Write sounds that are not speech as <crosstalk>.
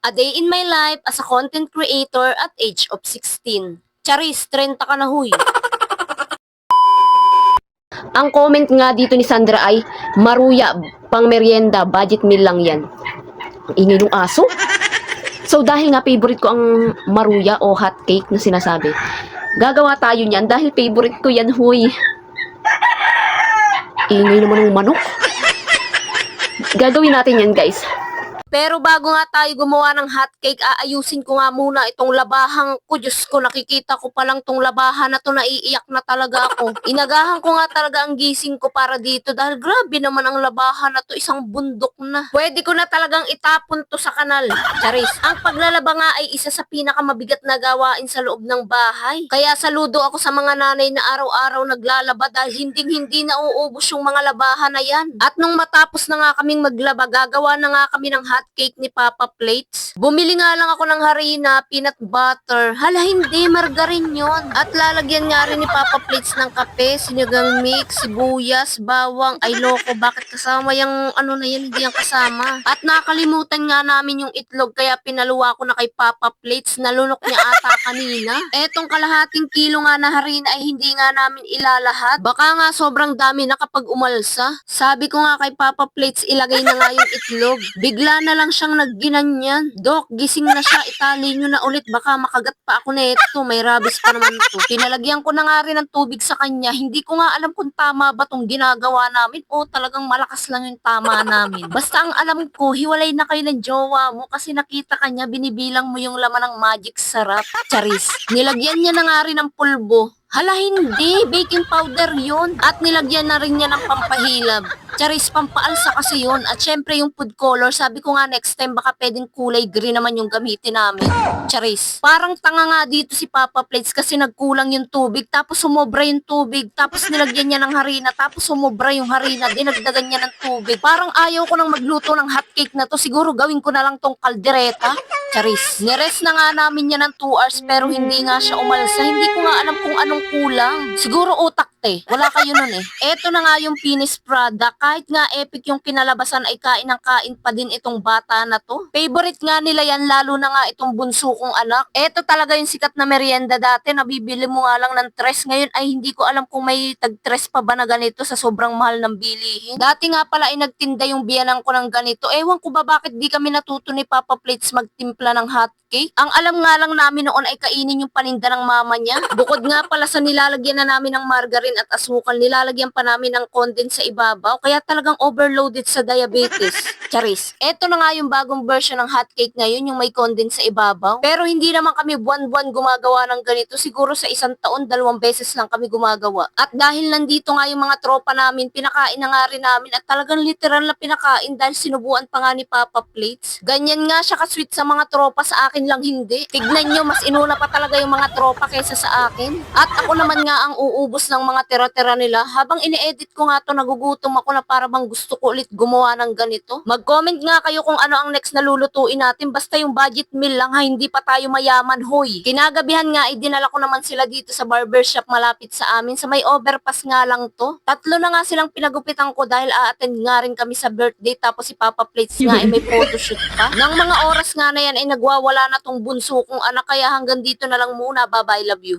A Day in My Life as a Content Creator at age of 16. Charis, 30 ka na huy. Ang comment nga dito ni Sandra ay, Maruya, pang merienda, budget meal lang yan. Ang ingay ng aso. So dahil nga favorite ko ang maruya o hot cake na sinasabi, gagawa tayo niyan dahil favorite ko yan, huy. Ingay naman ng manok. Gagawin natin yan, guys. Pero bago nga tayo gumawa ng hot cake, aayusin ko nga muna itong labahang ko. Diyos ko, nakikita ko pa lang tong labahan na to, naiiyak na talaga ako. Inagahan ko nga talaga ang gising ko para dito dahil grabe naman ang labahan na to, isang bundok na. Pwede ko na talagang itapon to sa kanal. Charis, ang paglalaba nga ay isa sa pinakamabigat na gawain sa loob ng bahay. Kaya saludo ako sa mga nanay na araw-araw naglalaba dahil hinding-hindi na uubos yung mga labahan na yan. At nung matapos na nga kaming maglaba, gagawa na nga kami ng hot cake ni Papa Plates. Bumili nga lang ako ng harina, peanut butter. Hala, hindi, margarin yon. At lalagyan nga rin ni Papa Plates ng kape, sinigang mix, sibuyas, bawang. Ay, loko, bakit kasama yung ano na yan, hindi yan kasama. At nakalimutan nga namin yung itlog, kaya pinaluwa ko na kay Papa Plates. Nalunok niya ata <laughs> kanina. Etong kalahating kilo nga na harina ay hindi nga namin ilalahat. Baka nga sobrang dami na kapag umalsa. Sabi ko nga kay Papa Plates, ilagay na nga yung itlog. Bigla na lang siyang nagginanyan. Dok, gising na siya. Itali nyo na ulit. Baka makagat pa ako na ito. May rabies pa naman to. Pinalagyan ko na nga rin ng tubig sa kanya. Hindi ko nga alam kung tama ba tong ginagawa namin o talagang malakas lang yung tama namin. Basta ang alam ko, hiwalay na kayo ng jowa mo kasi nakita kanya binibilang mo yung laman ng magic sarap. Charis. Nilagyan niya na nga rin ng pulbo. Hala hindi, baking powder yun. At nilagyan na rin niya ng pampahilab. Charis, pampaalsa kasi yun. At syempre yung food color, sabi ko nga next time baka pwedeng kulay green naman yung gamitin namin. Charis. Parang tanga nga dito si Papa Plates kasi nagkulang yung tubig, tapos sumobra yung tubig, tapos nilagyan niya ng harina, tapos sumobra yung harina, dinagdagan niya ng tubig. Parang ayaw ko nang magluto ng hotcake na to, siguro gawin ko na lang tong kaldereta. Charis. Nires na nga namin yan ng 2 hours pero hindi nga siya umalsa. Hindi ko nga alam kung anong kulang. Siguro utak te. Wala kayo nun eh. Eto na nga yung finished product. Kahit nga epic yung kinalabasan ay kain ng kain pa din itong bata na to. Favorite nga nila yan lalo na nga itong bunso kong anak. Eto talaga yung sikat na merienda dati. Nabibili mo nga lang ng tres. Ngayon ay hindi ko alam kung may tag-tres pa ba na ganito sa sobrang mahal ng bilihin. Dati nga pala ay nagtinda yung biyanan ko ng ganito. Ewan ko ba bakit di kami natuto ni Papa Plates magtimpla ng hot cake. Ang alam nga lang namin noon ay kainin yung paninda ng mama niya. Bukod nga pala sa nilalagyan na namin ng margarine at asukal, nilalagyan pa namin ng condense sa ibabaw. Kaya talagang overloaded sa diabetes. Charis. Eto na nga yung bagong version ng hot cake ngayon, yung may condense sa ibabaw. Pero hindi naman kami buwan-buwan gumagawa ng ganito. Siguro sa isang taon, dalawang beses lang kami gumagawa. At dahil nandito nga yung mga tropa namin, pinakain na nga rin namin at talagang literal na pinakain dahil sinubuan pa nga ni Papa Plates. Ganyan nga siya ka-sweet sa mga tropa, sa akin lang hindi. Tignan nyo, mas inuna pa talaga yung mga tropa kaysa sa akin. At ako naman nga ang uubos ng mga tira-tira nila. Habang ini-edit ko nga to, nagugutom ako na para bang gusto ko ulit gumawa ng ganito. Mag-comment nga kayo kung ano ang next na lulutuin natin. Basta yung budget meal lang ha, hindi pa tayo mayaman, hoy. Kinagabihan nga, idinala ko naman sila dito sa barbershop malapit sa amin. Sa may overpass nga lang to. Tatlo na nga silang pinagupitan ko dahil a-attend nga rin kami sa birthday. Tapos si Papa Plates nga ay may photoshoot pa. <laughs> Nang mga oras nga na yan ay nagwawala na tong bunso kong anak. Kaya hanggang dito na lang muna. Bye-bye, love you.